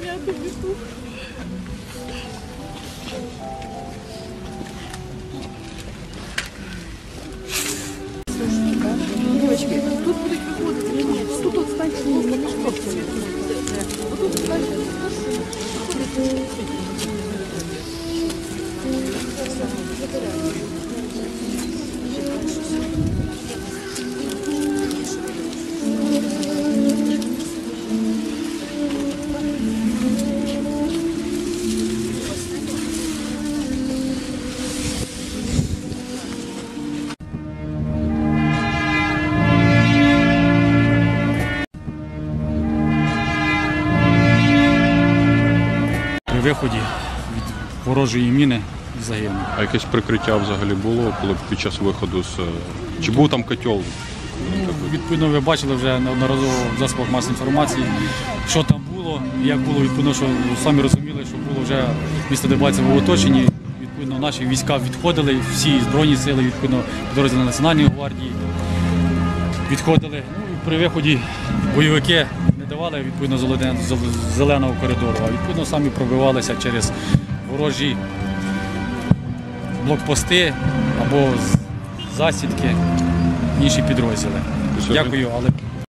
меня доведут. Девочки, тут будет выходить или нет? Тут отстаньте, не Вот тут отстаньте. Виході від ворожої міни і загинув. А якесь прикриття взагалі було, коли під час виходу з. е, Чи був там котел? Ну, відповідно, ви бачили вже неодноразово в засобах масової інформації, що там було, як було, відповідно, що самі розуміли, що було вже місто Дебальцево в оточенні. Відповідно, наші війська відходили, всі збройні сили, відповідно, підрозділи Національної гвардії відходили. Ну, при виході бойовики давали відповідно зеленого коридору, а відповідно самі пробивалися через ворожі блокпости або засідки інші підрозділи. Тобто Дякую, але